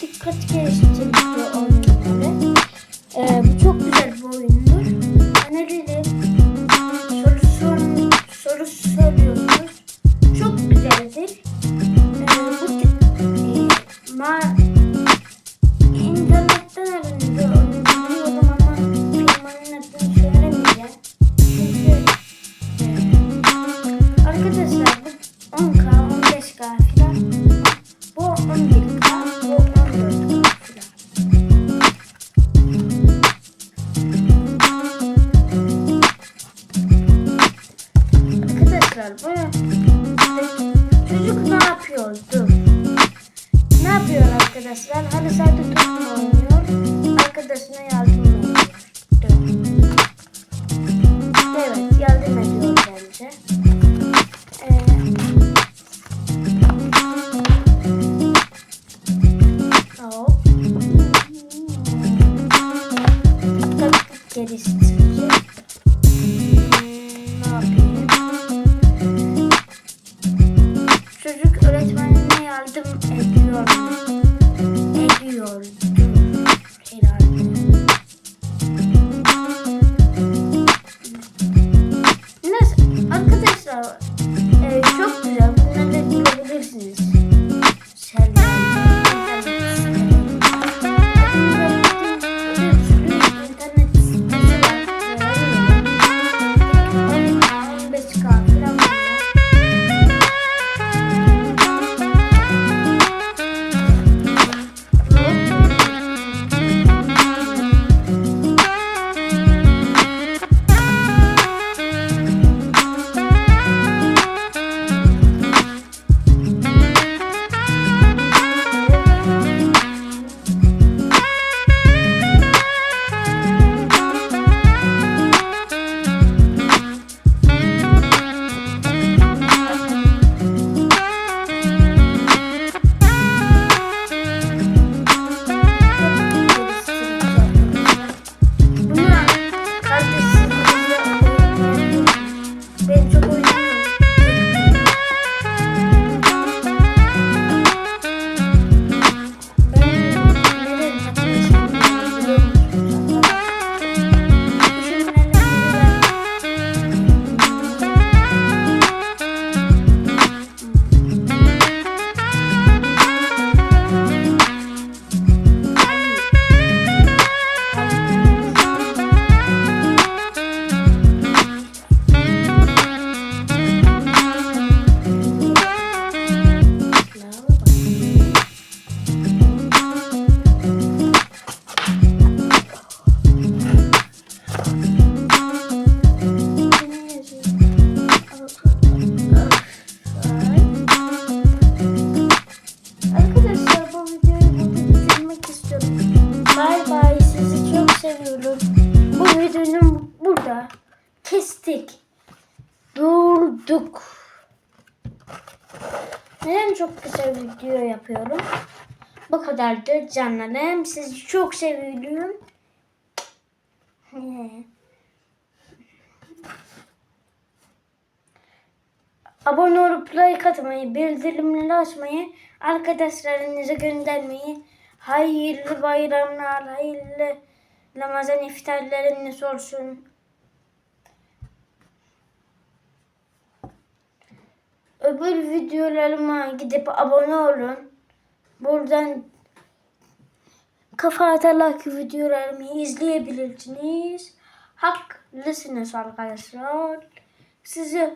dikkat geliştirici çocuk ne yapıyordu? Ne yapıyor arkadaşlar? Halı sahada top mu oynuyor? Arkadaşına yardım ediyor. Evet yardım ediyor bence. Ee, hop. Taktik geliştirici. Yardım ediyor kestik. Durduk. Neden çok kısa video yapıyorum? Bu kadardı canlarım. Sizi çok seviyorum. Abone olup like atmayı, bildirimleri açmayı, arkadaşlarınıza göndermeyi, hayırlı bayramlar, hayırlı Ramazan iftarlarınız olsun. Öbür videolarıma gidip abone olun. Buradan kafa atarak videolarımı izleyebilirsiniz. Haklısınız arkadaşlar. Sizi